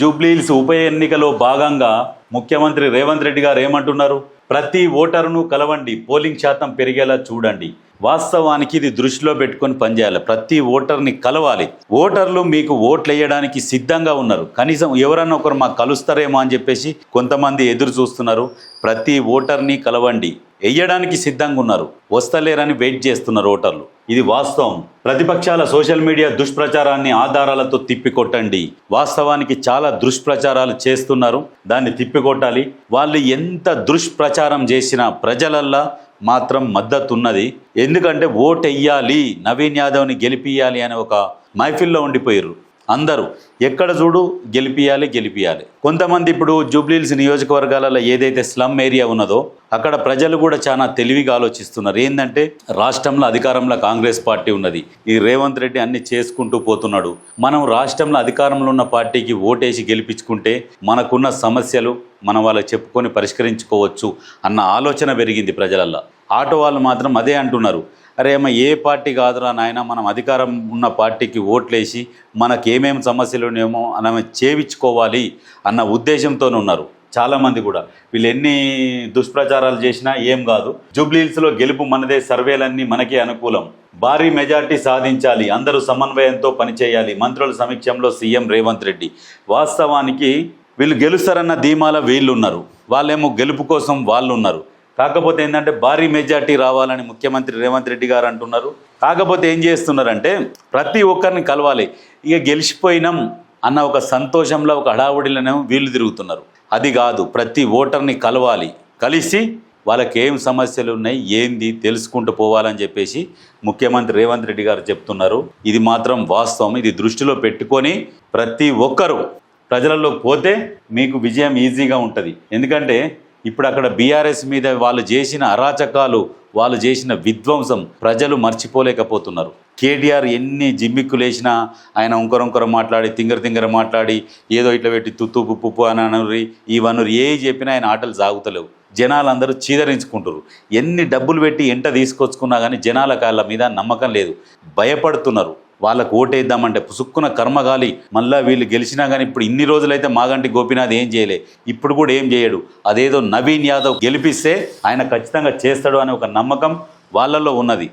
జూబ్లీహిల్స్ ఉప ఎన్నికలో భాగంగా ముఖ్యమంత్రి రేవంత్ రెడ్డి గారు ఏమంటున్నారు? ప్రతి ఓటరును కలవండి పోలింగ్ శాతం పెరిగేలా చూడండి. వాస్తవానికి ఇది దృష్టిలో పెట్టుకొని పనిచేయాలి. ప్రతి ఓటర్ని కలవాలి. ఓటర్లు మీకు ఓట్లు వేయడానికి సిద్ధంగా ఉన్నారు. కనీసం ఎవరన్నా ఒకరు మాకు కలుస్తారేమో అని చెప్పేసి కొంతమంది ఎదురు చూస్తున్నారు. ప్రతి ఓటర్ని కలవండి. వేయడానికి సిద్ధంగా ఉన్నారు. వస్తలేరని వెయిట్ చేస్తున్నారు ఓటర్లు. ఇది వాస్తవం. ప్రతిపక్షాల సోషల్ మీడియా దుష్ప్రచారాన్ని ఆధారాలతో తిప్పికొట్టండి. వాస్తవానికి చాలా దుష్ప్రచారాలు చేస్తున్నారు. దాన్ని తిప్పికొట్టాలి. వాళ్ళు ఎంత దుష్ప్రచారం చేసినా ప్రజలల్లా మాత్రం మద్దతున్నది. ఎందుకంటే ఓటెయ్యాలి నవీన్ యాదవ్ని గెలిపియాలి అనే ఒక మైఫిల్లో ఉండిపోయారు అందరూ ఎక్కడ చూడు గెలిపియాలి గెలిపియాలి కొంతమంది ఇప్పుడు జూబ్లీల్స్ నియోజకవర్గాలలో ఏదైతే స్లమ్ ఏరియా ఉన్నదో అక్కడ ప్రజలు కూడా చాలా తెలివిగా ఆలోచిస్తున్నారు. ఏంటంటే రాష్ట్రంలో అధికారంలో కాంగ్రెస్ పార్టీ ఉన్నది. ఈ రేవంత్ రెడ్డి అన్ని చేసుకుంటూ పోతున్నాడు. మనం రాష్ట్రంలో అధికారంలో ఉన్న పార్టీకి ఓటేసి గెలిపించుకుంటే మనకున్న సమస్యలు మనం వాళ్ళకి చెప్పుకొని పరిష్కరించుకోవచ్చు అన్న ఆలోచన పెరిగింది ప్రజలల్లో. ఆటో వాళ్ళు మాత్రం అదే అంటున్నారు. అరే అమ్మ ఏ పార్టీ కాదురా నాయన మనం అధికారం ఉన్న పార్టీకి ఓట్లేసి మనకి ఏమేమి సమస్యలు ఉన్నాయేమో మనం చేయించుకోవాలి అన్న ఉద్దేశంతోనే ఉన్నారు. చాలామంది కూడా. వీళ్ళు ఎన్ని దుష్ప్రచారాలు చేసినా ఏం కాదు. జూబ్లీహిల్స్లో గెలుపు మనదే సర్వేలన్నీ మనకే అనుకూలం. భారీ మెజార్టీ సాధించాలి అందరూ సమన్వయంతో పనిచేయాలి మంత్రుల సమీక్షంలో సీఎం రేవంత్ రెడ్డి. వాస్తవానికి వీళ్ళు గెలుస్తారన్న ధీమాల వీళ్ళు ఉన్నారు వాళ్ళేమో గెలుపు కోసం వాళ్ళు ఉన్నారు కాకపోతే ఏంటంటే భారీ మెజార్టీ రావాలని ముఖ్యమంత్రి రేవంత్ రెడ్డి గారు అంటున్నారు. కాకపోతే ఏం చేస్తున్నారంటే ప్రతి ఒక్కరిని కలవాలి. ఇక గెలిచిపోయినాం అన్న ఒక సంతోషంలో ఒక హడావుడిలోనే వీళ్ళు తిరుగుతున్నారు. అది కాదు ప్రతి ఓటర్ని కలవాలి. కలిసి వాళ్ళకి ఏం సమస్యలు ఉన్నాయి ఏంది తెలుసుకుంటూ పోవాలని చెప్పేసి ముఖ్యమంత్రి రేవంత్ రెడ్డి గారు చెప్తున్నారు. ఇది మాత్రం వాస్తవం. ఇది దృష్టిలో పెట్టుకొని ప్రతి ఒక్కరూ ప్రజలలో పోతే మీకు విజయం ఈజీగా ఉంటుంది. ఎందుకంటే ఇప్పుడు అక్కడ బీఆర్ఎస్ మీద వాళ్ళు చేసిన అరాచకాలు వాళ్ళు చేసిన విధ్వంసం ప్రజలు మర్చిపోలేకపోతున్నారు. కేటీఆర్ ఎన్ని జిమ్మిక్కులేసినా ఆయన ఉంకరొంకర మాట్లాడి తింగర తింగర మాట్లాడి ఏదో ఇట్లా పెట్టి తుత్తు పుప్పు అని అనురి ఇవనురి ఏ చెప్పినా ఆయన ఆటలు సాగుతలేవు. జనాలందరూ చీదరించుకుంటారు ఎన్ని డబ్బులు పెట్టి ఎంట తీసుకొచ్చుకున్నా కానీ జనాల కాళ్ళ మీద నమ్మకం లేదు. భయపడుతున్నారు. వాళ్ళకు ఓటేద్దామంటే పుసుక్కున కర్మగాలి. మళ్ళా వీళ్ళు గెలిచినా కానీ ఇప్పుడు ఇన్ని రోజులైతే మాగంటి గోపినాథ్ ఏం చేయలే. ఇప్పుడు కూడా ఏం చేయడు. అదేదో నవీన్ యాదవ్ గెలిపిస్తే ఆయన ఖచ్చితంగా చేస్తాడు అనే ఒక నమ్మకం వాళ్ళల్లో ఉన్నది.